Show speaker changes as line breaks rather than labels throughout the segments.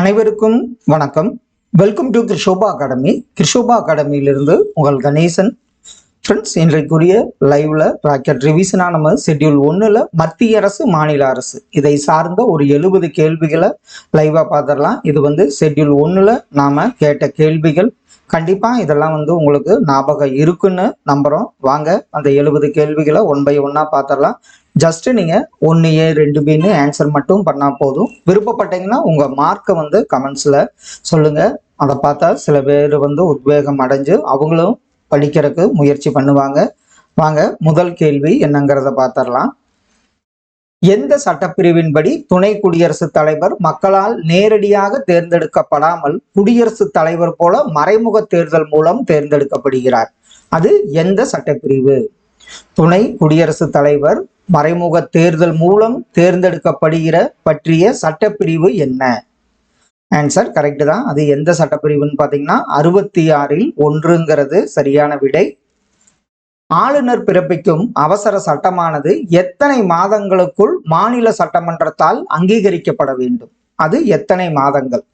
அனைவருக்கும் வணக்கம். Welcome to Krishoba academy Krishoba அகாடமியிலிருந்து உங்கள் கணேசன். ஃப்ரெண்ட்ஸ் இன்றைக்குரிய லைவ்ல ராக்கெட் ரிவிஷனா நம்ம ஷெட்யூல் ஒன்றில் மத்திய அரசு மாநில அரசு. இதை சார்ந்த ஒரு எழுபது கேள்விகளை லைவாக பார்த்துடலாம். இது வந்து ஷெட்யூல் ஒன்றில் நாம் கேட்ட கேள்விகள் கண்டிப்பாக இதெல்லாம் வந்து உங்களுக்கு ஞாபகம் இருக்குன்னு நம்புகிறோம் வாங்க அந்த எழுபது கேள்விகளை ஒன் பை ஒன்னாக பார்த்துடலாம் ஜஸ்ட்டு நீங்கள் ஒன்று ஏ ரெண்டு பின்னு ஆன்சர் மட்டும் பண்ணால் போதும். விருப்பப்பட்டீங்கன்னா உங்கள் மார்க்கை வந்து கமெண்ட்ஸில் சொல்லுங்கள் அதை பார்த்தா சில பேர் வந்து உத்வேகம் அடைஞ்சு அவங்களும் படிக்கிறதுக்கு முயற்சி பண்ணுவாங்க. வாங்க முதல் கேள்வி என்னங்கிறத பார்த்துடலாம் எந்த சட்டப்பிரிவின்படி துணை குடியரசுத் தலைவர் மக்களால் நேரடியாக தேர்ந்தெடுக்கப்படாமல் குடியரசுத் தலைவர் போல மறைமுக தேர்தல் மூலம் தேர்ந்தெடுக்கப்படுகிறார். அது எந்த சட்டப்பிரிவு? துணை குடியரசுத் தலைவர் மறைமுக தேர்தல் மூலம் தேர்ந்தெடுக்கப்படுகிற பற்றிய சட்டப்பிரிவு என்ன? ஆன்சர் கரெக்ட் தான். அது எந்த சட்டப்பிரிவுன்னு பார்த்தீங்கன்னா அறுபத்தி ஆறில் ஒன்றுங்கிறது சரியான விடை. ஆளுநர் பிறப்பிக்கும் அவசர சட்டமானது எத்தனை மாதங்களுக்குள் மாநில சட்டமன்றத்தால் அங்கீகரிக்கப்பட வேண்டும்? அது எத்தனை மாதங்கள்?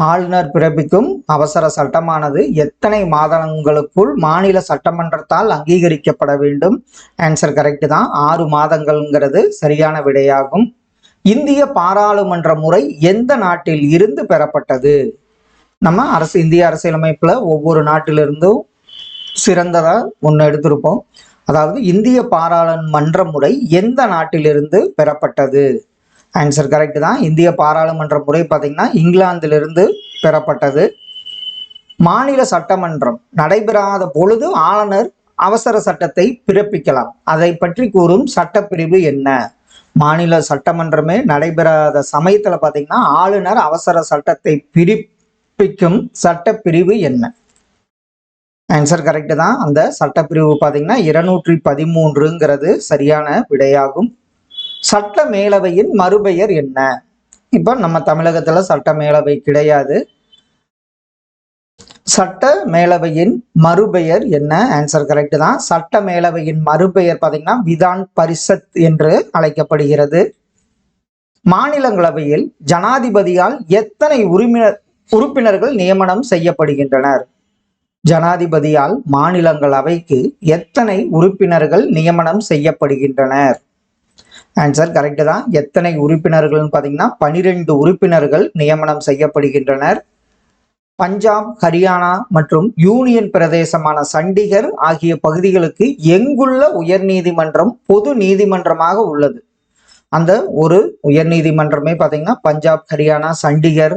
ஆளுநர் பிறப்பிக்கும் அவசர சட்டமானது எத்தனை மாதங்களுக்குள் மாநில சட்டமன்றத்தால் அங்கீகரிக்கப்பட வேண்டும்? ஆன்சர் கரெக்ட் தான். ஆறு மாதங்கள்ங்கிறது சரியான விடையாகும். இந்திய பாராளுமன்ற முறை எந்த நாட்டில் இருந்து பெறப்பட்டது? நம்ம அரசு இந்திய அரசியலமைப்புல ஒவ்வொரு நாட்டிலிருந்தும் சிறந்ததா ஒன்று எடுத்திருப்போம். அதாவது இந்திய பாராளுமன்ற முறை எந்த நாட்டிலிருந்து பெறப்பட்டது? ஆன்சர் கரெக்ட் தான். இந்திய பாராளுமன்ற முறை பார்த்தீங்கன்னா இங்கிலாந்திலிருந்து பெறப்பட்டது. மாநில சட்டமன்றம் நடைபெறாத பொழுது ஆளுநர் அவசர சட்டத்தை பிறப்பிக்கலாம். அதை பற்றி கூறும் சட்டப்பிரிவு என்ன? மாநில சட்டமன்றமே நடைபெறாத சமயத்தில் பார்த்தீங்கன்னா ஆளுநர் அவசர சட்டத்தை பிறப்பிக்கும் சட்டப்பிரிவு என்ன? ஆன்சர் கரெக்ட் தான். அந்த சட்டப்பிரிவு பார்த்தீங்கன்னா இருநூற்றி பதிமூன்றுங்கிறது சரியான விடையாகும். சட்ட மேலவையின் மறுபெயர் என்ன? இப்போ நம்ம தமிழகத்தில் சட்ட மேலவை கிடையாது. சட்ட மேலவையின் மறுபெயர் என்ன? ஆன்சர் கரெக்ட் தான். சட்ட மேலவையின் மறுபெயர் பார்த்தீங்கன்னா விதான் பரிஷத் என்று அழைக்கப்படுகிறது. மாநிலங்களவையில் ஜனாதிபதியால் எத்தனை உரிமை உறுப்பினர்கள் நியமனம் செய்யப்படுகின்றனர். ஜனாதிபதியால் மாநிலங்களவைக்கு எத்தனை உறுப்பினர்கள் நியமனம் செய்யப்படுகின்றனர்? ஆன்சர் கரெக்டு தான். எத்தனை உறுப்பினர்கள்னு பார்த்தீங்கன்னா பனிரெண்டு உறுப்பினர்கள் நியமனம் செய்யப்படுகின்றனர். பஞ்சாப் ஹரியானா மற்றும் யூனியன் பிரதேசமான சண்டிகர் ஆகிய பகுதிகளுக்கு எங்குள்ள உயர்நீதிமன்றம் பொது நீதிமன்றமாக உள்ளது? அந்த ஒரு உயர்நீதிமன்றமே பார்த்தீங்கன்னா பஞ்சாப் ஹரியானா சண்டிகர்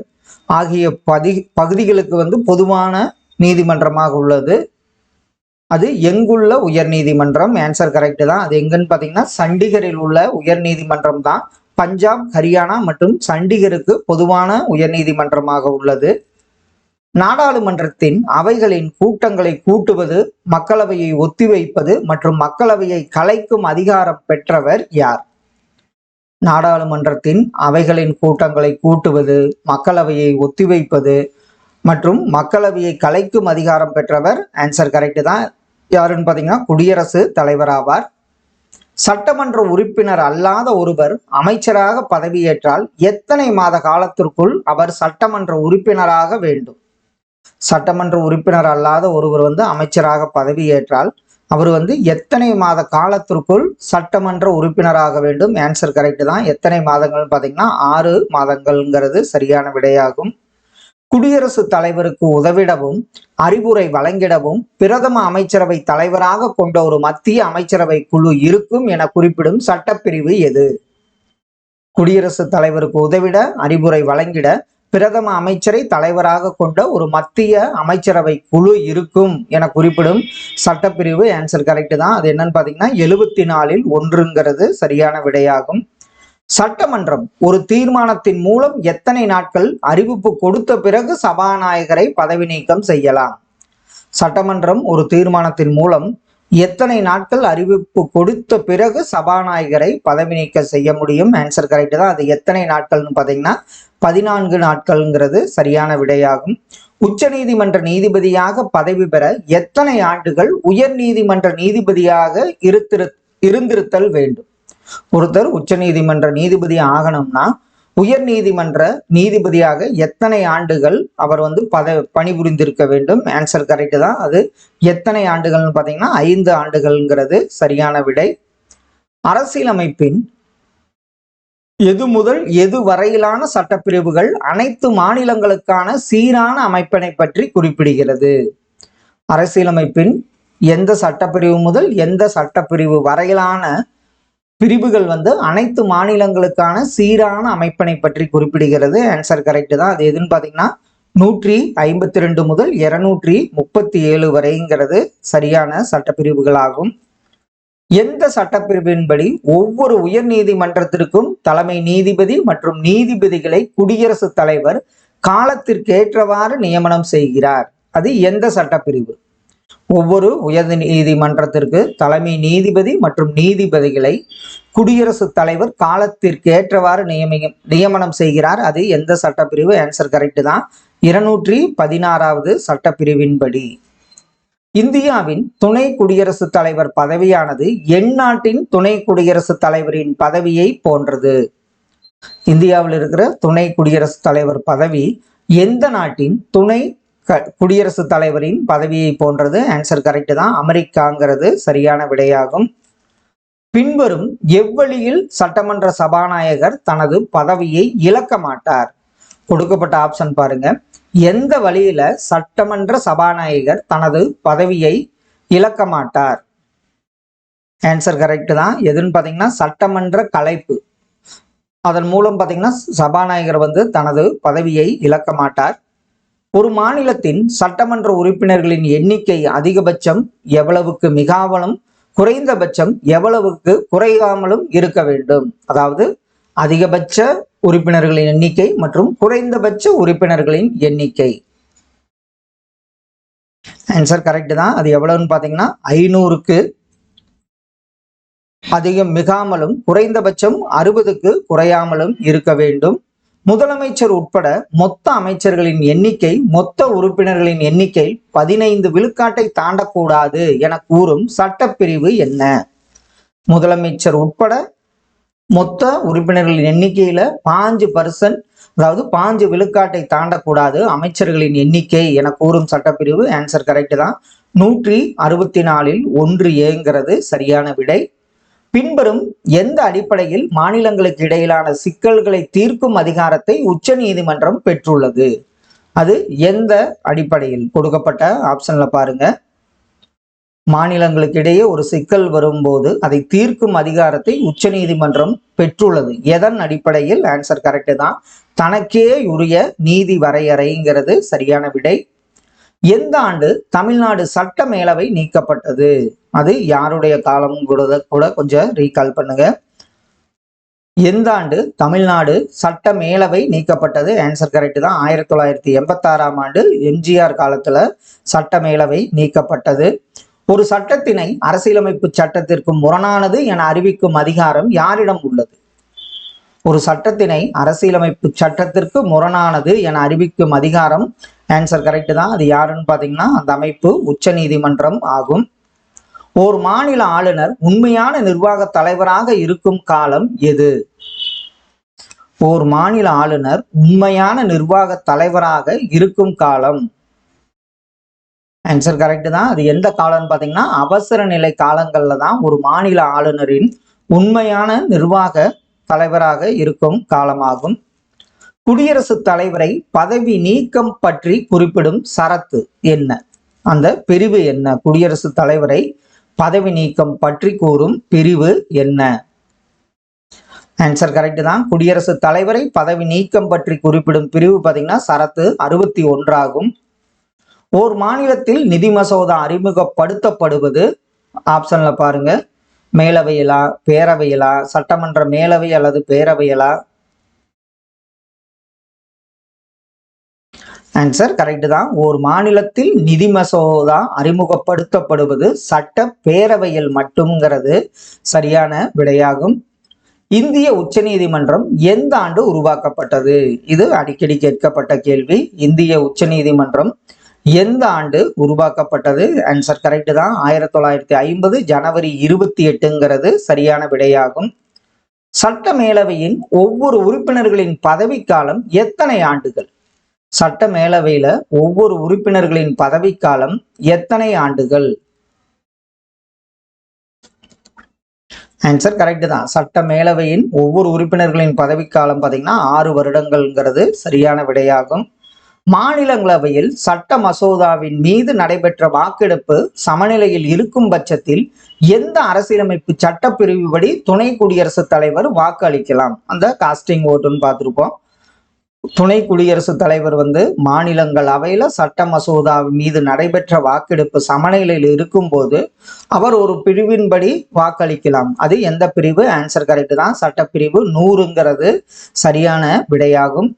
ஆகிய பதி பகுதிகளுக்கு வந்து பொதுவான நீதிமன்றமாக உள்ளது. அது எங்குள்ள உயர் நீதிமன்றம்? ஆன்சர் கரெக்டு தான். அது எங்கன்னு பார்த்தீங்கன்னா சண்டிகரில் உள்ள உயர் நீதிமன்றம் தான். பஞ்சாப் ஹரியானா மற்றும் சண்டிகருக்கு பொதுவான உயர் நீதிமன்றமாக உள்ளது. நாடாளுமன்றத்தின் அவைகளின் கூட்டங்களை கூட்டுவது மக்களவையை ஒத்திவைப்பது மற்றும் மக்களவையை கலைக்கும் அதிகாரம் பெற்றவர் யார்? நாடாளுமன்றத்தின் அவைகளின் கூட்டங்களை கூட்டுவது மக்களவையை ஒத்திவைப்பது மற்றும் மக்களவையை கலைக்கும் அதிகாரம் பெற்றவர் ஆன்சர் கரெக்டு தான். யாருன்னு பார்த்தீங்கன்னா குடியரசு தலைவர் ஆவார். சட்டமன்ற உறுப்பினர் அல்லாத ஒருவர் அமைச்சராக பதவியேற்றால் எத்தனை மாத காலத்திற்குள் அவர் சட்டமன்ற உறுப்பினராக வேண்டும்? சட்டமன்ற உறுப்பினர் அல்லாத ஒருவர் வந்து அமைச்சராக பதவியேற்றால் அவர் வந்து எத்தனை மாத காலத்திற்குள் சட்டமன்ற உறுப்பினராக வேண்டும்? ஆன்சர் கரெக்ட் தான். எத்தனை மாதங்கள் பார்த்தீங்கன்னா ஆறு மாதங்கள்ங்கிறது சரியான விடையாகும். குடியரசுத் தலைவருக்கு உதவிடவும் அறிவுரை வழங்கிடவும் பிரதம அமைச்சரவை தலைவராக கொண்ட ஒரு மத்திய அமைச்சரவை குழு இருக்கும் என குறிப்பிடும் சட்டப்பிரிவு எது? குடியரசுத் தலைவருக்கு உதவிட அறிவுரை வழங்கிட பிரதம அமைச்சரை தலைவராக கொண்ட ஒரு மத்திய அமைச்சரவை குழு இருக்கும் என குறிப்பிடும் சட்டப்பிரிவு ஆன்சர் கரெக்ட் தான். அது என்னன்னு பார்த்தீங்கன்னா எழுபத்தி நாலில் ஒன்றுங்கிறது சரியான விடையாகும். சட்டமன்றம் ஒரு தீர்மானத்தின் மூலம் எத்தனை நாட்கள் அறிவிப்பு கொடுத்த பிறகு சபாநாயகரை பதவி நீக்கம் செய்யலாம்? சட்டமன்றம் ஒரு தீர்மானத்தின் மூலம் எத்தனை நாட்கள் அறிவிப்பு கொடுத்த பிறகு சபாநாயகரை பதவி நீக்கம் செய்ய முடியும்? ஆன்சர் கரெக்ட் தான். அது எத்தனை நாட்கள்னு பார்த்தீங்கன்னா பதினான்கு நாட்கள்ங்கிறது சரியான விடையாகும். உச்ச நீதிமன்ற நீதிபதியாக பதவி பெற எத்தனை ஆண்டுகள் உயர் நீதிமன்ற நீதிபதியாக இருத்திரு இருந்திருத்தல் வேண்டும்? ஒருத்தர் உச்ச நீதிமன்ற நீதிபதி ஆகணும்னா உயர் நீதிமன்ற நீதிபதியாக எத்தனை ஆண்டுகள் அவர் வந்து பத பணிபுரிந்திருக்க வேண்டும்? ஆன்சர் கரெக்ட் தான். அது எத்தனை ஆண்டுகள்னு பார்த்தீங்கன்னா ஐந்து ஆண்டுகள்ங்கிறது சரியான விடை. அரசியலமைப்பின் எது முதல் எது வரையிலான சட்டப்பிரிவுகள் அனைத்து மாநிலங்களுக்கான சீரான அமைப்பினை பற்றி குறிப்பிடுகிறது. அரசியலமைப்பின் எந்த சட்டப்பிரிவு முதல் எந்த சட்டப்பிரிவு வரையிலான பிரிவுகள் வந்து அனைத்து மாநிலங்களுக்கான சீரான அமைப்பினை பற்றி குறிப்பிடுகிறது. ஆன்சர் கரெக்ட் தான். அது எதுன்னு பார்த்தீங்கன்னா நூற்றி ஐம்பத்தி ரெண்டு முதல் இருநூற்றி முப்பத்தி ஏழு வரைங்கிறது சரியான சட்டப்பிரிவுகளாகும். எந்த சட்டப்பிரிவின்படி ஒவ்வொரு உயர் நீதிமன்றத்திற்கும் தலைமை நீதிபதி மற்றும் நீதிபதிகளை குடியரசுத் தலைவர் காலத்திற்கேற்றவாறு நியமனம் செய்கிறார். அது எந்த சட்டப்பிரிவு? ஒவ்வொரு உயர் நீதிமன்றத்திற்கு தலைமை நீதிபதி மற்றும் நீதிபதிகளை குடியரசுத் தலைவர் காலத்திற்கு ஏற்றவாறு நியமி நியமனம் செய்கிறார். அது எந்த சட்டப்பிரிவு? ஆன்சர் கரெக்ட் தான். இருநூற்றி பதினாறாவது சட்டப்பிரிவின்படி. இந்தியாவின் துணை குடியரசுத் தலைவர் பதவியானது எந்நாட்டின் துணை குடியரசுத் தலைவரின் பதவியை போன்றது. இந்தியாவில் இருக்கிற துணை குடியரசுத் தலைவர் பதவி எந்த நாட்டின் துணை க- குடியரசுத் தலைவரின் பதவியை போன்றது? ஆன்சர் கரெக்ட் தான். அமெரிக்காங்கிறது சரியான விடையாகும். பின்வரும் எவ்வழியில் சட்டமன்ற சபாநாயகர் தனது பதவியை இழக்க மாட்டார்? கொடுக்கப்பட்ட ஆப்ஷன் பாருங்க. எந்த வழியில சட்டமன்ற சபாநாயகர் தனது பதவியை இழக்க மாட்டார்? ஆன்சர் கரெக்ட் தான். எதுன்னு பார்த்தீங்கன்னா சட்டமன்ற கலைப்பு. அதன் மூலம் பார்த்தீங்கன்னா சபாநாயகர் வந்து தனது பதவியை இழக்க மாட்டார். ஒரு மாநிலத்தின் சட்டமன்ற உறுப்பினர்களின் எண்ணிக்கை அதிகபட்சம் எவ்வளவுக்கு மிகாமலும் குறைந்தபட்சம் எவ்வளவுக்கு குறையாமலும் இருக்க வேண்டும். அதாவது அதிகபட்ச உறுப்பினர்களின் எண்ணிக்கை மற்றும் குறைந்தபட்ச உறுப்பினர்களின் எண்ணிக்கை. ஆன்சர் கரெக்ட் தான். அது எவ்வளவுன்னு பார்த்தீங்கன்னா ஐநூறுக்கு அதிகம் மிகாமலும் குறைந்தபட்சம் அறுபதுக்கு குறையாமலும் இருக்க வேண்டும். முதலமைச்சர் உட்பட மொத்த அமைச்சர்களின் எண்ணிக்கை மொத்த உறுப்பினர்களின் எண்ணிக்கை பதினைந்து விழுக்காட்டை தாண்டக்கூடாது என கூறும் சட்டப்பிரிவு என்ன? முதலமைச்சர் உட்பட மொத்த உறுப்பினர்களின் எண்ணிக்கையில பாஞ்சு பர்சன்ட் அதாவது பாஞ்சு விழுக்காட்டை தாண்டக்கூடாது அமைச்சர்களின் எண்ணிக்கை என கூறும் சட்டப்பிரிவு ஆன்சர் கரெக்ட் தான். நூற்றி அறுபத்தி நாலில் ஒன்று ஏங்கிறது சரியான விடை. பின்வரும் எந்த அடிப்படையில் மாநிலங்களுக்கு இடையிலான சிக்கல்களை தீர்க்கும் அதிகாரத்தை உச்ச நீதிமன்றம் பெற்றுள்ளது? அது எந்த அடிப்படையில்? கொடுக்கப்பட்ட ஆப்ஷன்ல பாருங்க. மாநிலங்களுக்கு இடையே ஒரு சிக்கல் வரும்போது அதை தீர்க்கும் அதிகாரத்தை உச்சநீதிமன்றம் பெற்றுள்ளது. எதன் அடிப்படையில்? ஆன்சர் கரெக்ட் தான். தனக்கே உரிய நீதி வரையறைங்கிறது சரியான விடை. எந்த ஆண்டு? தமிழ்நாடு சட்ட மேலவை நீக்கப்பட்டது. அது யாருடைய காலம் கூட கூட கொஞ்சம் ரீகால் பண்ணுங்க. எந்த ஆண்டு? தமிழ்நாடு சட்ட மேலவை நீக்கப்பட்டது. ஆன்சர் கரெக்ட் தான். ஆயிரத்தி தொள்ளாயிரத்தி எண்பத்தாறாம் ஆண்டு எம்ஜிஆர் காலத்துல சட்ட மேலவை நீக்கப்பட்டது. ஒரு சட்டத்தினை அரசியலமைப்பு சட்டத்திற்கு முரணானது என அறிவிக்கும் அதிகாரம் யாரிடம் உள்ளது? ஒரு சட்டத்தினை அரசியலமைப்பு சட்டத்திற்கு முரணானது என அறிவிக்கும் அதிகாரம் ஆன்சர் கரெக்ட் தான். அது யாருன்னு பார்த்தீங்கன்னா அந்த அமைப்பு உச்ச நீதிமன்றம் ஆகும். ஓர் மாநில ஆளுநர் உண்மையான நிர்வாக தலைவராக இருக்கும் காலம் எது? ஓர் மாநில ஆளுநர் உண்மையான நிர்வாக தலைவராக இருக்கும் காலம். ஆன்சர் கரெக்டு தான். அது எந்த காலம்னு பார்த்தீங்கன்னா அவசர நிலை காலங்களில் தான் ஒரு மாநில ஆளுநரின் உண்மையான நிர்வாக தலைவராக இருக்கும் காலமாகும். குடியரசுத் தலைவரை பதவி நீக்கம் பற்றி குறிப்பிடும் சரத்து என்ன? அந்த பிரிவு என்ன? குடியரசுத் தலைவரை பதவி நீக்கம் பற்றி கூறும் பிரிவு என்ன? ஆன்சர் கரெக்டு தான். குடியரசுத் தலைவரை பதவி நீக்கம் பற்றி குறிப்பிடும் பிரிவு பார்த்தீங்கன்னா சரத்து அறுபத்தி ஒன்றாகும். ஓர் மாநிலத்தில் நிதி மசோதா அறிமுகப்படுத்தப்படுவது ஆப்ஷன்ல பாருங்க. மேலவையிலா பேரவையிலா சட்டமன்ற மேலவை அல்லது பேரவையிலா? ஆன்சர் கரெக்டு தான். ஒரு மாநிலத்தில் நிதி மசோதா அறிமுகப்படுத்தப்படுவது சட்ட பேரவையில் மட்டும்ங்கிறது சரியான விடையாகும். இந்திய உச்சநீதிமன்றம் எந்த ஆண்டு உருவாக்கப்பட்டது? இது அடிக்கடி கேட்கப்பட்ட கேள்வி. இந்திய உச்சநீதிமன்றம் எந்த ஆண்டு உருவாக்கப்பட்டது? ஆன்சர் கரெக்டு தான். ஆயிரத்தி தொள்ளாயிரத்தி ஐம்பது ஜனவரி இருபத்தி எட்டுங்கிறது சரியான விடையாகும். சட்ட மேலவையின் ஒவ்வொரு உறுப்பினர்களின் பதவிக்காலம் எத்தனை ஆண்டுகள்? சட்ட மேலவையில ஒவ்வொரு உறுப்பினர்களின் பதவிக்காலம் எத்தனை ஆண்டுகள்? ஆன்சர் கரெக்டு தான். சட்ட மேலவையின் ஒவ்வொரு உறுப்பினர்களின் பதவிக்காலம் பார்த்தீங்கன்னா ஆறு வருடங்கள்ங்கிறது சரியான விடையாகும். மாநிலங்களவையில் சட்ட மசோதாவின் மீது நடைபெற்ற வாக்கெடுப்பு சமநிலையில் இருக்கும் பட்சத்தில் எந்த அரசியலமைப்பு சட்டப்பிரிவுபடி துணை குடியரசுத் தலைவர் வாக்கு அளிக்கலாம் அந்த காஸ்டிங் ஓட்டுன்னு பார்த்துருப்போம். துணை குடியரசுத் தலைவர் வந்து மாநிலங்களவையில சட்ட மசோதா மீது நடைபெற்ற வாக்கெடுப்பு சமநிலையில் இருக்கும்போது அவர் ஒரு பிரிவின்படி வாக்களிக்கலாம். அது எந்த பிரிவு? ஆன்சர் கரெக்ட் தான். சட்டப்பிரிவு நூறுங்கிறது சரியான விடையாகும்.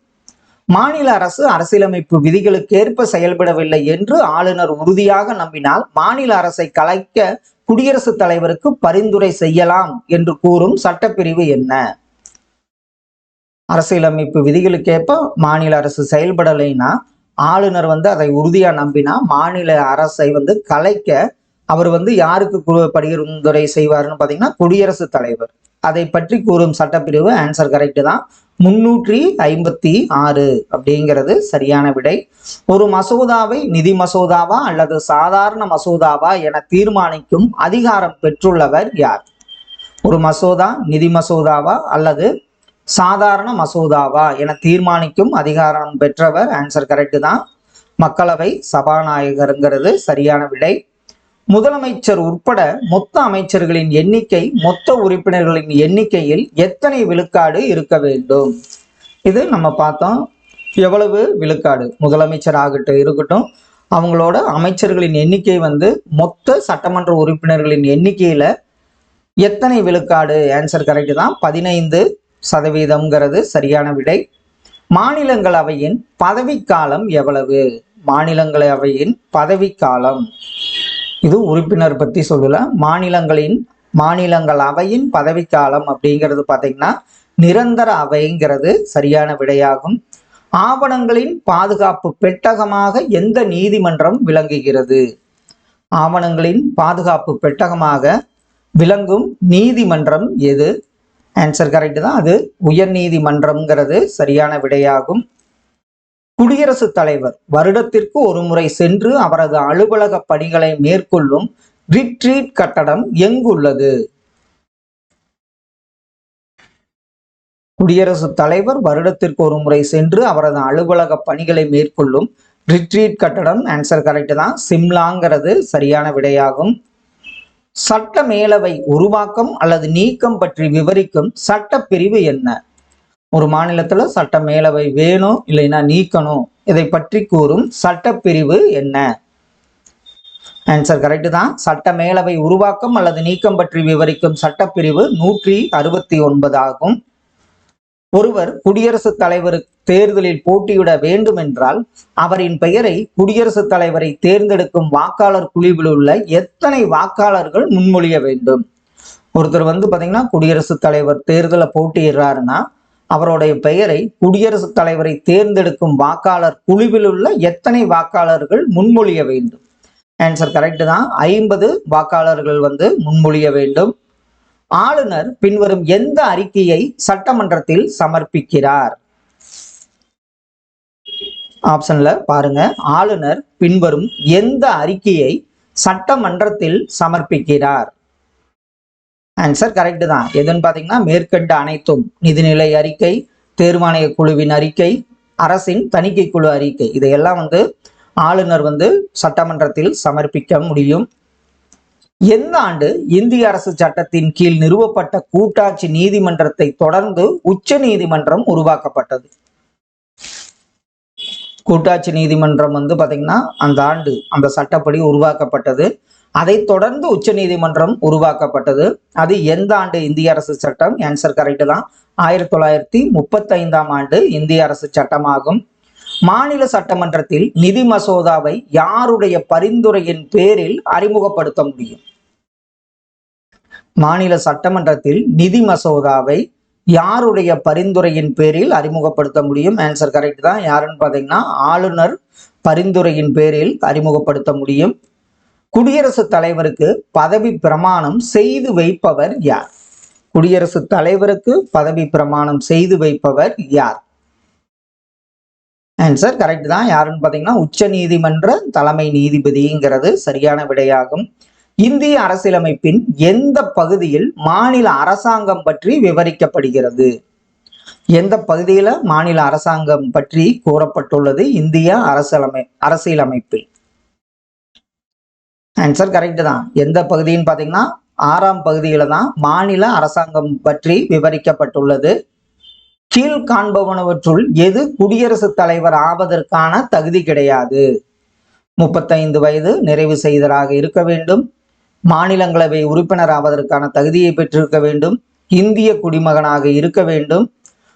மாநில அரசு அரசியலமைப்பு விதிகளுக்கேற்ப செயல்படவில்லை என்று ஆளுநர் உறுதியாக நம்பினால் மாநில அரசை கலைக்க குடியரசுத் தலைவருக்கு பரிந்துரை செய்யலாம் என்று கூறும் சட்டப்பிரிவு என்ன? அரசியலமைப்பு விதிகளுக்கேற்ப மாநில அரசு செயல்படலைன்னா ஆளுநர் வந்து அதை உறுதியா நம்பினா மாநில அரசை வந்து கலைக்க அவர் வந்து யாருக்கு பரிந்துரை செய்வார்னு பார்த்தீங்கன்னா குடியரசுத் தலைவர். அதை பற்றி கூறும் சட்டப்பிரிவு ஆன்சர் கரெக்டு தான். முன்னூற்றி ஐம்பத்தி ஆறு அப்படிங்கிறது சரியான விடை. ஒரு மசோதாவை நிதி மசோதாவா அல்லது சாதாரண மசோதாவா என தீர்மானிக்கும் அதிகாரம் பெற்றுள்ளவர் யார்? ஒரு மசோதா நிதி மசோதாவா அல்லது சாதாரண மசோதாவா என தீர்மானிக்கும் அதிகாரம் பெற்றவர் ஆன்சர் கரெக்டு தான். மக்களவை சபாநாயகருங்கிறது சரியான விடை. முதலமைச்சர் உட்பட மொத்த அமைச்சர்களின் எண்ணிக்கை மொத்த உறுப்பினர்களின் எண்ணிக்கையில் எத்தனை விழுக்காடு இருக்க வேண்டும்? இது நம்ம பார்த்தோம். எவ்வளவு விழுக்காடு? முதலமைச்சர் ஆகட்டும் இருக்கட்டும் அவங்களோட அமைச்சர்களின் எண்ணிக்கை வந்து மொத்த சட்டமன்ற உறுப்பினர்களின் எண்ணிக்கையில எத்தனை விழுக்காடு? ஆன்சர் கரெக்ட் தான். பதினைந்து சதவீதம்ங்கிறது சரியான விடை. மாநிலங்களவையின் பதவிக்காலம் எவ்வளவு? மாநிலங்களவையின் பதவிக்காலம் இது உறுப்பினர் பற்றி சொல்லல. மாநிலங்களின் மாநிலங்களவையின் பதவிக்காலம் அப்படிங்கிறது பார்த்தீங்கன்னா நிரந்தர அவைங்கிறது சரியான விடையாகும். ஆவணங்களின் பாதுகாப்பு பெட்டகமாக எந்த நீதிமன்றம் விளங்குகிறது? ஆவணங்களின் பாதுகாப்பு பெட்டகமாக விளங்கும் நீதிமன்றம் எது? ஆன்சர் கரெக்ட் தான். அது உயர் நீதிமன்றம்ங்கிறது சரியான விடையாகும். குடியரசுத் தலைவர் வருடத்திற்கு ஒரு முறை சென்று அவரது அலுவலக பணிகளை மேற்கொள்ளும் ரிட்ரீட் கட்டடம் எங்குள்ளது? குடியரசுத் தலைவர் வருடத்திற்கு ஒரு முறை சென்று அவரது அலுவலக பணிகளை மேற்கொள்ளும் ரிட்ரீட் கட்டடம் ஆன்சர் கரெக்ட் தான். சிம்லாங்கிறது சரியான விடையாகும். சட்ட மேலவை உருவாக்கம் அல்லது நீக்கம் பற்றி விவரிக்கும் சட்ட பிரிவு என்ன? ஒரு மாநிலத்தில் சட்ட மேலவை வேணும் இல்லைன்னா நீக்கணும். இதை பற்றி கூறும் சட்டப்பிரிவு என்ன? ஆன்சர் கரெக்ட் தான். சட்ட மேலவை உருவாக்கம் அல்லது நீக்கம் பற்றி விவரிக்கும் சட்டப்பிரிவு நூற்றி அறுபத்தி ஒன்பது ஆகும். ஒருவர் குடியரசுத் தலைவர் தேர்தலில் போட்டியிட வேண்டும் என்றால் அவரின் பெயரை குடியரசுத் தலைவரை தேர்ந்தெடுக்கும் வாக்காளர் குழுவில் உள்ள எத்தனை வாக்காளர்கள் முன்மொழிய வேண்டும்? ஒருத்தர் வந்து பாத்தீங்கன்னா குடியரசுத் தலைவர் தேர்தலில் போட்டியிடுறாருன்னா அவருடைய பெயரை குடியரசுத் தலைவரை தேர்ந்தெடுக்கும் வாக்காளர் குழுவில் உள்ள எத்தனை வாக்காளர்கள் முன்மொழிய வேண்டும்? ஆன்சர் கரெக்டு தான். ஐம்பது வாக்காளர்கள் வந்து முன்மொழிய வேண்டும். ஆளுநர் பின்வரும் எந்த அறிக்கையை சட்டமன்றத்தில் சமர்ப்பிக்கிறார்? ஆப்ஷன்ல பாருங்க. ஆளுநர் பின்வரும் எந்த அறிக்கையை சட்டமன்றத்தில் சமர்ப்பிக்கிறார்? ஆன்சர் கரெக்ட் தான். எதுன்னு பாத்தீங்கன்னா மேற்கண்ட அனைத்தும் நிதிநிலை அறிக்கை தேர்வாணைய குழுவின் அறிக்கை அரசின் தணிக்கை குழு அறிக்கை. இதையெல்லாம் வந்து ஆளுநர் வந்து சட்டமன்றத்தில் சமர்ப்பிக்க முடியும். எந்த ஆண்டு இந்திய அரசு சட்டத்தின் கீழ் நிறுவப்பட்ட கூட்டாட்சி நீதிமன்றத்தை தொடர்ந்து உச்ச நீதிமன்றம் உருவாக்கப்பட்டது? கூட்டாட்சி நீதிமன்றம் வந்து பாத்தீங்கன்னா அந்த ஆண்டு அந்த சட்டப்படி உருவாக்கப்பட்டது. அதைத் தொடர்ந்து உச்ச நீதிமன்றம் உருவாக்கப்பட்டது. அது எந்த ஆண்டு இந்திய அரசு சட்டம்? ஆன்சர் கரெக்ட் தான். ஆயிரத்தி தொள்ளாயிரத்தி முப்பத்தைந்தாம் ஆண்டு இந்திய அரசு சட்டமாகும். மாநில சட்டமன்றத்தில் நிதி மசோதாவை யாருடைய பரிந்துரையின் பேரில் அறிமுகப்படுத்த முடியும்? மாநில சட்டமன்றத்தில் நிதி மசோதாவை யாருடைய பரிந்துரையின் பேரில் அறிமுகப்படுத்த முடியும்? ஆன்சர் கரெக்ட் தான். யாருன்னு பார்த்தீங்கன்னா ஆளுநர் பரிந்துரையின் பேரில் அறிமுகப்படுத்த முடியும். குடியரசுத் தலைவருக்கு பதவி பிரமாணம் செய்து வைப்பவர் யார்? குடியரசுத் தலைவருக்கு பதவி பிரமாணம் செய்து வைப்பவர் யார்? ஆன்சர் கரெக்ட் தான். யாருன்னு பார்த்தீங்கன்னா உச்ச நீதிமன்ற தலைமை நீதிபதிங்கிறது சரியான விடையாகும். இந்திய அரசியலமைப்பின் எந்த பகுதியில் மாநில அரசாங்கம் பற்றி விவரிக்கப்படுகிறது? எந்த பகுதியில் மாநில அரசாங்கம் பற்றி கூறப்பட்டுள்ளது? இந்திய அரசியலமை அரசியலமைப்பில். ஆன்சர் கரெக்டு தான். எந்த பகுதின்னு பார்த்தீங்கன்னா ஆறாம் பகுதியில தான் மாநில அரசாங்கம் பற்றி விவரிக்கப்பட்டுள்ளது. கீழ் காண்பவனவற்றுள் எது குடியரசுத் தலைவர் ஆவதற்கான தகுதி கிடையாது. முப்பத்தைந்து வயது நிறைவு செய்தராக இருக்க வேண்டும். மாநிலங்களவை உறுப்பினர் ஆவதற்கான தகுதியை பெற்றிருக்க வேண்டும். இந்திய குடிமகனாக இருக்க வேண்டும்.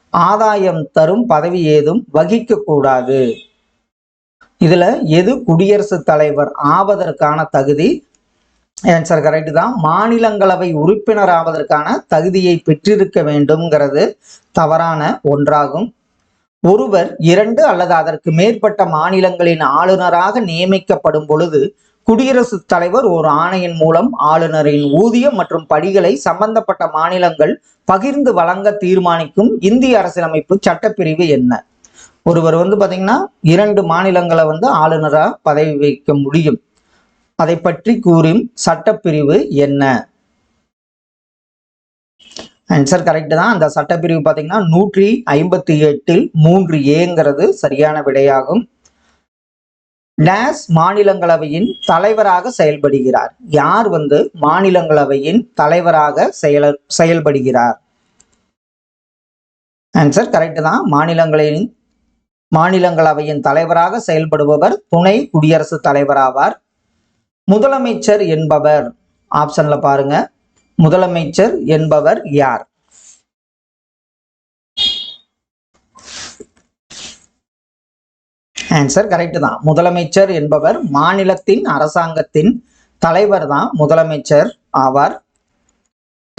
ஆதாயம் தரும் பதவி ஏதும் வகிக்கக்கூடாது இதுல எது குடியரசுத் தலைவர் ஆவதற்கான தகுதி? ஆன்சர் கரெக்ட் தான். மாநிலங்களவை உறுப்பினர் ஆவதற்கான தகுதியை பெற்றிருக்க வேண்டும்ங்கிறது தவறான ஒன்றாகும். ஒருவர் இரண்டு அல்லது அதற்கு மேற்பட்ட மாநிலங்களின் ஆளுநராக நியமிக்கப்படும் பொழுது குடியரசுத் தலைவர் ஒரு ஆணையின் மூலம் ஆளுநரின் ஊதியம் மற்றும் படிகளை சம்பந்தப்பட்ட மாநிலங்கள் பகிர்ந்து வழங்க தீர்மானிக்கும் இந்திய அரசியலமைப்பு சட்டப்பிரிவு என்ன? ஒருவர் வந்து பார்த்திங்கன்னா இரண்டு மாநிலங்களை வந்து ஆளுநராக பதவி வைக்க முடியும். அதை பற்றி கூறும் சட்டப்பிரிவு என்ன? ஆன்சர் கரெக்டு தான். அந்த சட்டப்பிரிவு பார்த்தீங்கன்னா நூற்றி ஐம்பத்தி எட்டில் மூன்று ஏங்கிறது சரியான விடையாகும். டேஸ் மாநிலங்களவையின் தலைவராக செயல்படுகிறார். யார் வந்து மாநிலங்களவையின் தலைவராக செயல செயல்படுகிறார்? ஆன்சர் கரெக்டு தான். மாநிலங்களின் மாநிலங்களவையின் தலைவராக செயல்படுபவர் துணை குடியரசுத் தலைவர் ஆவார் முதலமைச்சர் என்பவர் ஆப்ஷன்ல பாருங்க. முதலமைச்சர் என்பவர் யார்? ஆன்சர் கரெக்ட் தான். முதலமைச்சர் என்பவர் மாநிலத்தின் அரசாங்கத்தின் தலைவர் தான் முதலமைச்சர் ஆவார்.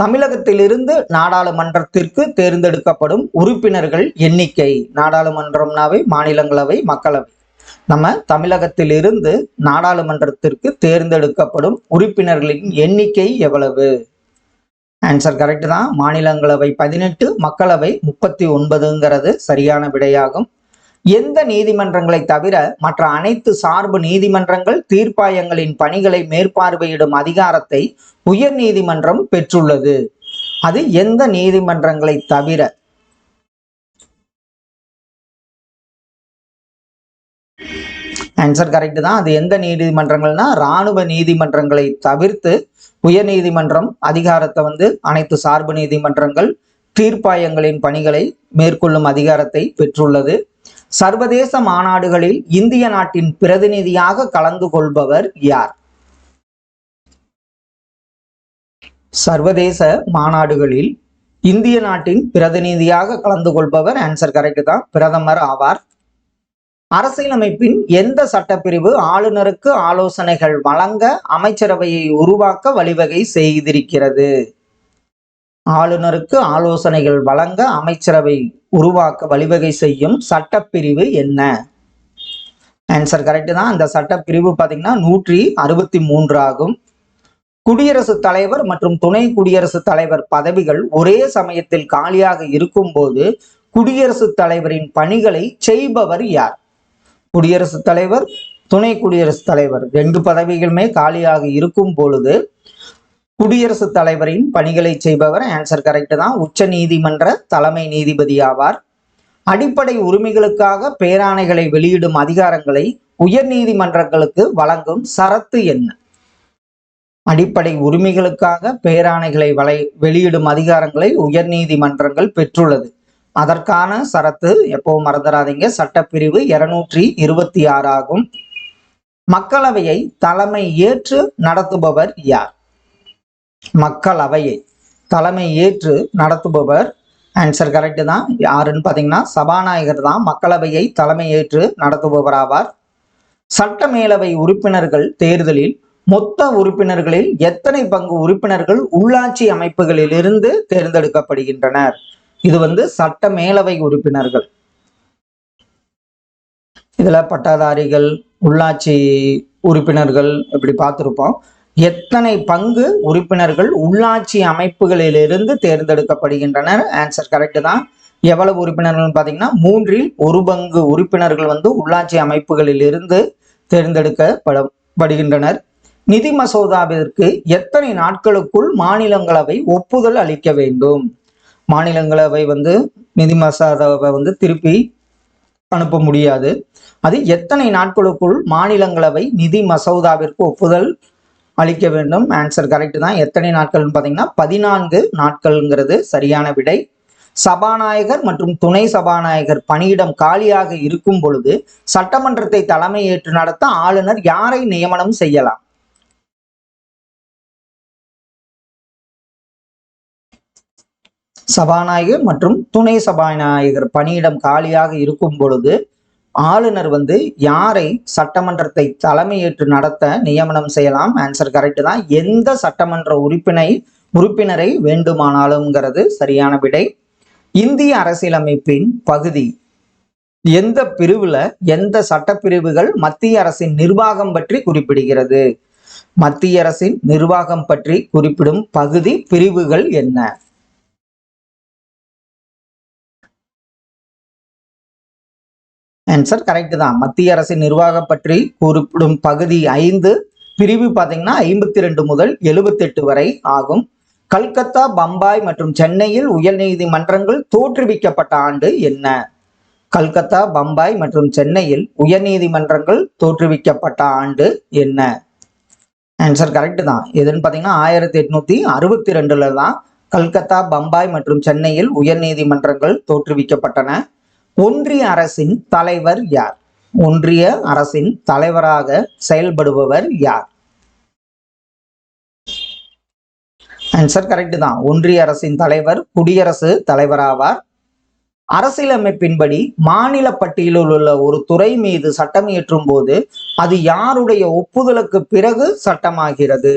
தமிழகத்திலிருந்து நாடாளுமன்றத்திற்கு தேர்ந்தெடுக்கப்படும் உறுப்பினர்கள் எண்ணிக்கை நாடாளுமன்றம்னாவே மாநிலங்களவை மக்களவை. நம்ம தமிழகத்திலிருந்து நாடாளுமன்றத்திற்கு தேர்ந்தெடுக்கப்படும் உறுப்பினர்களின் எண்ணிக்கை எவ்வளவு? ஆன்சர் கரெக்ட் தான். மாநிலங்களவை பதினெட்டு மக்களவை முப்பத்தி ஒன்பதுங்கிறது சரியான விடையாகும். எந்த நீதிமன்றங்களை தவிர மற்ற அனைத்து சார்பு நீதிமன்றங்கள் தீர்ப்பாயங்களின் பணிகளை மேற்பார்வையிடும் அதிகாரத்தை உயர் நீதிமன்றம் பெற்றுள்ளது. அது எந்த நீதிமன்றங்களை தவிர? ஆன்சர் கரெக்ட் தான். அது எந்த நீதிமன்றங்கள்னா இராணுவ நீதிமன்றங்களை தவிர்த்து உயர் நீதிமன்றம் அதிகாரத்தை வந்து அனைத்து சார்பு நீதிமன்றங்கள் தீர்ப்பாயங்களின் பணிகளை மேற்கொள்ளும் அதிகாரத்தை பெற்றுள்ளது. சர்வதேச மாநாடுகளில் இந்திய நாட்டின் பிரதிநிதியாக கலந்து கொள்பவர் யார்? சர்வதேச மாநாடுகளில் இந்திய நாட்டின் பிரதிநிதியாக கலந்து கொள்பவர் ஆன்சர் கரெக்ட் தான். பிரதமர் ஆவார். அரசியலமைப்பின் எந்த சட்டப்பிரிவு ஆளுநருக்கு ஆலோசனைகள் வழங்க அமைச்சரவையை உருவாக்க வழிவகை செய்திருக்கிறது? ஆளுநருக்கு ஆலோசனைகள் வழங்க அமைச்சரவை உருவாக்க வழிவகை செய்யும் சட்டப்பிரிவு என்ன? ஆன்சர் கரெக்ட் தான். அந்த சட்டப்பிரிவு பார்த்தீங்கன்னா நூற்றி அறுபத்தி மூன்று ஆகும். குடியரசுத் தலைவர் மற்றும் துணை குடியரசுத் தலைவர் பதவிகள் ஒரே சமயத்தில் காலியாக இருக்கும்போது குடியரசுத் தலைவரின் பணிகளை செய்பவர் யார்? குடியரசுத் தலைவர் துணை குடியரசுத் தலைவர். ரெண்டு பதவிகளுமே காலியாக இருக்கும் பொழுது குடியரசுத் தலைவரின் பணிகளை செய்பவர் ஆன்சர் கரெக்ட் தான். உச்ச நீதிமன்ற தலைமை நீதிபதி ஆவார். அடிப்படை உரிமைகளுக்காக பேராணைகளை வெளியிடும் அதிகாரங்களை உயர் நீதிமன்றங்களுக்கு வழங்கும் சரத்து என்ன? அடிப்படை உரிமைகளுக்காக பேராணைகளை வலை வெளியிடும் அதிகாரங்களை உயர் நீதிமன்றங்கள் பெற்றுள்ளது. அதற்கான சரத்து எப்பவும் மறந்துடாதீங்க. சட்டப்பிரிவு இருநூற்றி இருபத்தி ஆறு ஆகும். மக்களவையை தலைமை ஏற்று நடத்துபவர் யார்? மக்களவையை தலைமை ஏற்று நடத்துபவர் ஆன்சர் கரெக்ட் தான். யாருன்னு பார்த்தீங்கன்னா சபாநாயகர் தான் மக்களவையை தலைமை ஏற்று நடத்துபவர் ஆவார். சட்டமேலவை உறுப்பினர்கள் தேர்தலில் மொத்த உறுப்பினர்களில் எத்தனை பங்கு உறுப்பினர்கள் உள்ளாட்சி அமைப்புகளிலிருந்து தேர்ந்தெடுக்கப்படுகின்றனர்? இது வந்து சட்ட மேலவை உறுப்பினர்கள். இதில் பட்டாதாரிகள் உள்ளாட்சி உறுப்பினர்கள் இப்படி பார்த்துருப்போம். எத்தனை பங்கு உறுப்பினர்கள் உள்ளாட்சி அமைப்புகளிலிருந்து தேர்ந்தெடுக்கப்படுகின்றனர்? ஆன்சர் கரெக்டு தான். எவ்வளவு உறுப்பினர்கள் பார்த்தீங்கன்னா மூன்றில் ஒரு பங்கு உறுப்பினர்கள் வந்து உள்ளாட்சி அமைப்புகளில் இருந்து தேர்ந்தெடுக்கப்படுகின்றனர். நிதி மசோதாவிற்கு எத்தனை நாட்களுக்குள் மாநிலங்களவை ஒப்புதல் அளிக்க வேண்டும்? மாநிலங்களவை வந்து நிதி மசோதாவை வந்து திருப்பி அனுப்ப முடியாது. அது எத்தனை நாட்களுக்குள் மாநிலங்களவை நிதி மசோதாவிற்கு ஒப்புதல் அளிக்க வேண்டும். ஆன்சர் கரெக்ட் தான். எத்தனை நாட்கள்னு பார்த்தீங்கன்னா பதினான்கு நாட்கள்ங்கிறது சரியான விடை. சபாநாயகர் மற்றும் துணை சபாநாயகர் பணியிடம் காலியாக இருக்கும் பொழுது சட்டமன்றத்தை தலைமை ஏற்று நடத்த ஆளுநர் யாரை நியமனம் செய்யலாம்? சபாநாயகர் மற்றும் துணை சபாநாயகர் பணியிடம் காலியாக இருக்கும் பொழுது ஆளுநர் வந்து யாரை சட்டமன்றத்தை தலைமையேற்று நடத்த நியமனம் செய்யலாம்? ஆன்சர் கரெக்ட் தான். எந்த சட்டமன்ற உறுப்பினை உறுப்பினரை வேண்டுமானாலும்ங்கிறது சரியான விடை. இந்திய அரசியலமைப்பின் பகுதி. எந்த பிரிவுல எந்த சட்டப்பிரிவுகள் மத்திய அரசின் நிர்வாகம் பற்றி குறிப்பிடுகிறது? மத்திய அரசின் நிர்வாகம் பற்றி குறிப்பிடும் பகுதி பிரிவுகள் என்ன? ஆன்சர் கரெக்டு தான். மத்திய அரசின் நிர்வாகம் பற்றி குறிப்பிடும் பகுதி ஐந்து பிரிவு பார்த்தீங்கன்னா ஐம்பத்தி ரெண்டு முதல் எழுபத்தெட்டு வரை ஆகும். கல்கத்தா பம்பாய் மற்றும் சென்னையில் உயர்நீதிமன்றங்கள் தோற்றுவிக்கப்பட்ட ஆண்டு என்ன? கல்கத்தா பம்பாய் மற்றும் சென்னையில் உயர்நீதிமன்றங்கள் தோற்றுவிக்கப்பட்ட ஆண்டு என்ன? ஆன்சர் கரெக்டு தான். எதுன்னு பார்த்தீங்கன்னா ஆயிரத்தி எட்நூத்தி அறுபத்தி ரெண்டுல தான் கல்கத்தா பம்பாய் மற்றும் சென்னையில் உயர்நீதிமன்றங்கள் தோற்றுவிக்கப்பட்டன. ஒன்றிய அரசின் தலைவர் யார்? ஒன்றிய அரசின் தலைவராக செயல்படுபவர் யார்? ஆன்சர் கரெக்ட் தான். ஒன்றிய அரசின் தலைவர் குடியரசு தலைவராவார். அரசியலமைப்பின்படி மாநில பட்டியலில் உள்ள ஒரு துறை மீது சட்டம் இயற்றும் போது அது யாருடைய ஒப்புதலுக்கு பிறகு சட்டமாகிறது?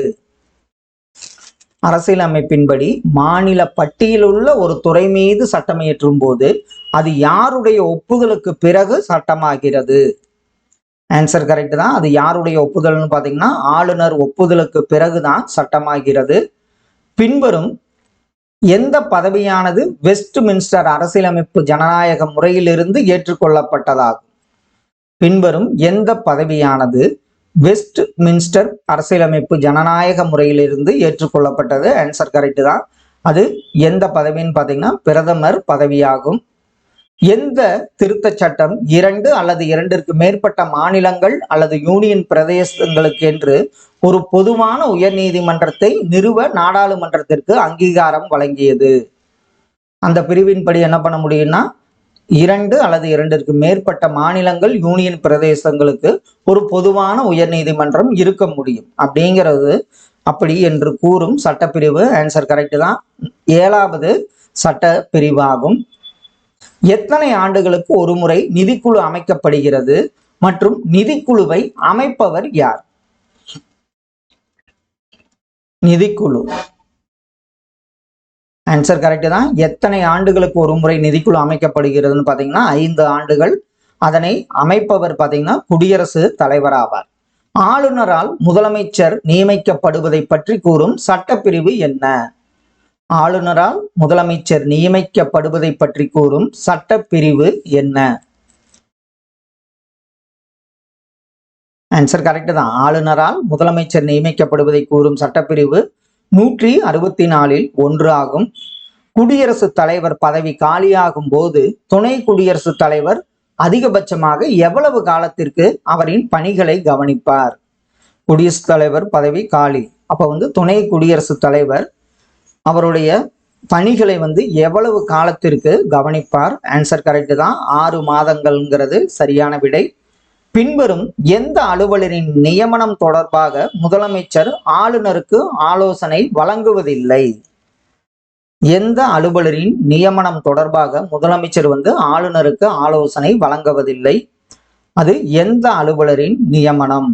அரசியலமைப்பின்படி மாநில பட்டியலுள்ள ஒரு துறை மீது சட்டம் இயற்றும் போது அது யாருடைய ஒப்புதலுக்கு பிறகு சட்டமாகிறது? ஆன்சர் கரெக்ட் தான். அது யாருடைய ஒப்புதல்னு பார்த்தீங்கன்னா ஆளுநர் ஒப்புதலுக்கு பிறகுதான் சட்டமாகிறது. பின்வரும் எந்த பதவியானது வெஸ்ட் மின்ஸ்டர் அரசியலமைப்பு ஜனநாயக முறையிலிருந்து ஏற்றுக்கொள்ளப்பட்டதாகும். பின்வரும் எந்த பதவியானது வெஸ்ட் மின்ஸ்டர் அரசியலமைப்பு ஜனநாயக முறையிலிருந்து ஏற்றுக்கொள்ளப்பட்டது? ஆன்சர் கரெக்ட் தான். அது எந்த பதவின்னு பார்த்தீங்கன்னா பிரதமர் பதவியாகும். எந்த திருத்தச் சட்டம் இரண்டு அல்லது இரண்டிற்கு மேற்பட்ட மாநிலங்கள் அல்லது யூனியன் பிரதேசங்களுக்கு என்று ஒரு பொதுவான உயர்நீதிமன்றத்தை நிறுவ நாடாளுமன்றத்திற்கு அங்கீகாரம் வழங்கியது. அந்த பிரிவின்படி என்ன பண்ண முடியும்னா இரண்டு அல்லது இரண்டிற்கு மேற்பட்ட மாநிலங்கள் யூனியன் பிரதேசங்களுக்கு ஒரு பொதுவான உயர்நீதிமன்றம் இருக்க முடியும். அப்படிங்கிறது அப்படி என்று கூறும் சட்டப்பிரிவு ஆன்சர் கரெக்ட் தான். ஏழாவது சட்ட பிரிவாகும் எத்தனை ஆண்டுகளுக்கு ஒரு முறை நிதிக்குழு அமைக்கப்படுகிறது மற்றும் நிதிக்குழுவை அமைப்பவர் யார்? நிதிக்குழு. ஆன்சர் கரெக்டு தான். எத்தனை ஆண்டுகளுக்கு ஒரு முறை நிதிக்குழு அமைக்கப்படுகிறதுன்னு பார்த்தீங்கன்னா ஐந்து ஆண்டுகள் அதனை அமைப்பவர் பார்த்தீங்கன்னா குடியரசு தலைவர் ஆவார். ஆளுநரால் முதலமைச்சர் நியமிக்கப்படுவதை பற்றி கூறும் சட்டப்பிரிவு என்ன? ஆளுநரால் முதலமைச்சர் நியமிக்கப்படுவதை பற்றி கூறும் சட்டப்பிரிவு என்ன? ஆன்சர் கரெக்டு தான். ஆளுநரால் முதலமைச்சர் நியமிக்கப்படுவதை கூறும் சட்டப்பிரிவு நூற்றி அறுபத்தி நாலில் ஒன்று ஆகும். குடியரசுத் தலைவர் பதவி காலியாகும் போது துணை குடியரசுத் தலைவர் அதிகபட்சமாக எவ்வளவு காலத்திற்கு அவரின் பணிகளை கவனிப்பார்? குடியரசுத் தலைவர் பதவி காலி. அப்போ வந்து துணை குடியரசுத் தலைவர் அவருடைய பணிகளை வந்து எவ்வளவு காலத்திற்கு கவனிப்பார்? ஆன்சர் கரெக்டு தான். ஆறு மாதங்கள்ங்கிறது சரியான விடை. பின்வரும் எந்த அலுவலரின் நியமனம் தொடர்பாக முதலமைச்சர் ஆளுநருக்கு ஆலோசனை வழங்குவதில்லை? எந்த அலுவலரின் நியமனம் தொடர்பாக முதலமைச்சர் வந்து ஆளுநருக்கு ஆலோசனை வழங்குவதில்லை? அது எந்த அலுவலரின் நியமனம்?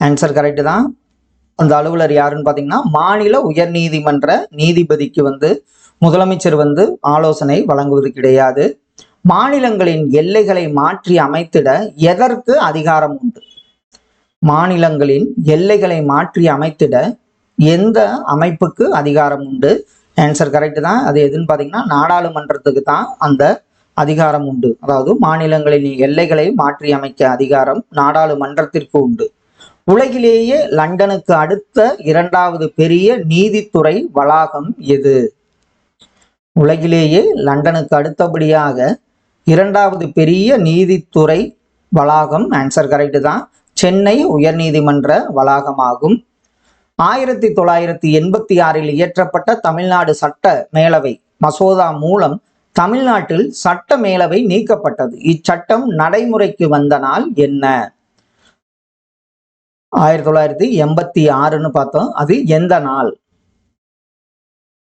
ஆன்சர் கரெக்ட் தான். அந்த அலுவலர் யாருன்னு பார்த்தீங்கன்னா மாநில உயர்நீதிமன்ற நீதிபதிக்கு வந்து முதலமைச்சர் வந்து ஆலோசனை வழங்குவது கிடையாது. மாநிலங்களின் எல்லைகளை மாற்றி அமைத்திட எதற்கு அதிகாரம் உண்டு? மாநிலங்களின் எல்லைகளை மாற்றி அமைத்திட எந்த அமைப்புக்கு அதிகாரம் உண்டு? ஆன்சர் கரெக்டு தான். அது எதுன்னு பார்த்தீங்கன்னா நாடாளுமன்றத்துக்கு தான் அந்த அதிகாரம் உண்டு. அதாவது மாநிலங்களின் எல்லைகளை மாற்றி அமைக்க அதிகாரம் நாடாளுமன்றத்திற்கு உண்டு. உலகிலேயே லண்டனுக்கு அடுத்த இரண்டாவது பெரிய நீதித்துறை வளாகம் எது? உலகிலேயே லண்டனுக்கு அடுத்தபடியாக இரண்டாவது பெரிய நீதித்துறை வளாகம் ஆன்சர் கரெக்டு தான். சென்னை உயர்நீதிமன்ற வளாகமாகும். ஆயிரத்தி தொள்ளாயிரத்தி எண்பத்தி ஆறில் இயற்றப்பட்ட தமிழ்நாடு சட்ட மேலவை மசோதா மூலம் தமிழ்நாட்டில் சட்ட மேலவை நீக்கப்பட்டது. இச்சட்டம் நடைமுறைக்கு வந்த நாள் என்ன? ஆயிரத்தி தொள்ளாயிரத்தி எண்பத்தி ஆறுன்னு பார்த்தோம். அது எந்த நாள்?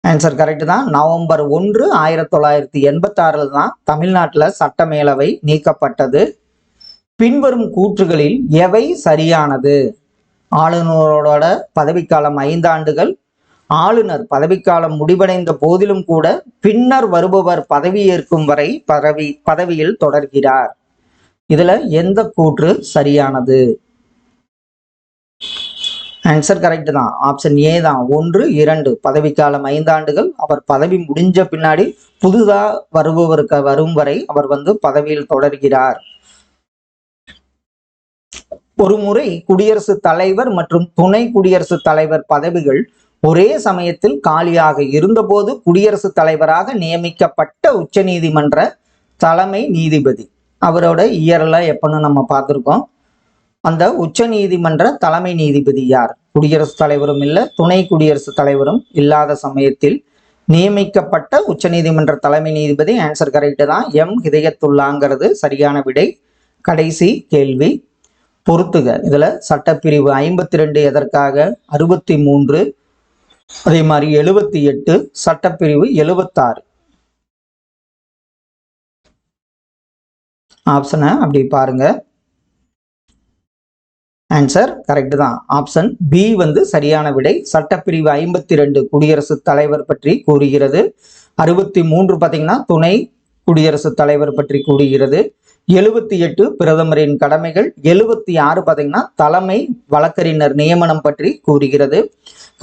ஆன்சர் கரெக்ட் தான். நவம்பர் ஒன்று ஆயிரத்தி தொள்ளாயிரத்தி எண்பத்தி ஆறில் தான் தமிழ்நாட்டில் சட்டமேலவை நீக்கப்பட்டது. பின்வரும் கூற்றுகளில் எவை சரியானது? ஆளுநரோட பதவிக்காலம் ஐந்தாண்டுகள் ஆளுநர் பதவிக்காலம் முடிவடைந்த போதிலும் கூட பின்னர் வருபவர் பதவியேற்கும் வரை பதவி பதவியில் தொடர்கிறார். இதுல எந்த கூற்று சரியானது? ஆன்சர் கரெக்ட் தான். ஆப்ஷன் ஏ தான். ஒன்று இரண்டு. பதவிக்காலம் ஐந்தாண்டுகள். அவர் பதவி முடிஞ்ச பின்னாடி புதுதா வருபவருக்கு வரும் வரை அவர் வந்து பதவியில் தொடர்கிறார். ஒரு முறை குடியரசுத் தலைவர் மற்றும் துணை குடியரசுத் தலைவர் பதவிகள் ஒரே சமயத்தில் காலியாக இருந்தபோது குடியரசுத் தலைவராக நியமிக்கப்பட்ட உச்சநீதிமன்ற தலைமை நீதிபதி. அவரோட இயரெல்லாம் எப்பன்னு நம்ம பார்த்துருக்கோம். அந்த உச்ச நீதிமன்ற தலைமை நீதிபதி யார்? குடியரசுத் தலைவரும் இல்லை துணை குடியரசுத் தலைவரும் இல்லாத சமயத்தில் நியமிக்கப்பட்ட உச்ச நீதிமன்ற தலைமை நீதிபதி ஆன்சர் கரெக்டு தான். எம். ஹிதயத்துள்ளாங்கிறது சரியான விடை. கடைசி கேள்வி. பொறுத்துக இதில் சட்டப்பிரிவு ஐம்பத்தி ரெண்டு எதற்காக? அறுபத்தி மூன்று அதே மாதிரி எழுபத்தி எட்டு சட்டப்பிரிவு எழுபத்தாறு. ஆப்ஷனை அப்படி பாருங்கள் ஆன்சர் கரெக்டு தான். ஆப்ஷன் பி வந்து சரியான விடை. சட்டப்பிரிவு ஐம்பத்தி ரெண்டு குடியரசுத் தலைவர் பற்றி கூறுகிறது. அறுபத்தி மூன்று பார்த்தீங்கன்னா துணை குடியரசுத் தலைவர் பற்றி கூறுகிறது. எழுபத்தி எட்டு பிரதமரின் கடமைகள். எழுபத்தி ஆறு பார்த்தீங்கன்னா தலைமை வழக்கறிஞர் நியமனம் பற்றி கூறுகிறது.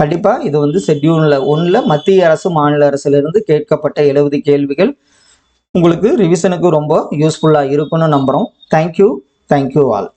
கண்டிப்பாக இது வந்து ஷெட்யூலில் ஒன்றில் மத்திய அரசு மாநில அரசிலிருந்து கேட்கப்பட்ட எழுபது கேள்விகள். உங்களுக்கு ரிவிஷனுக்கு ரொம்ப யூஸ்ஃபுல்லாக இருக்கும்னு நம்புகிறோம் தேங்க்யூ தேங்க்யூ ஆல்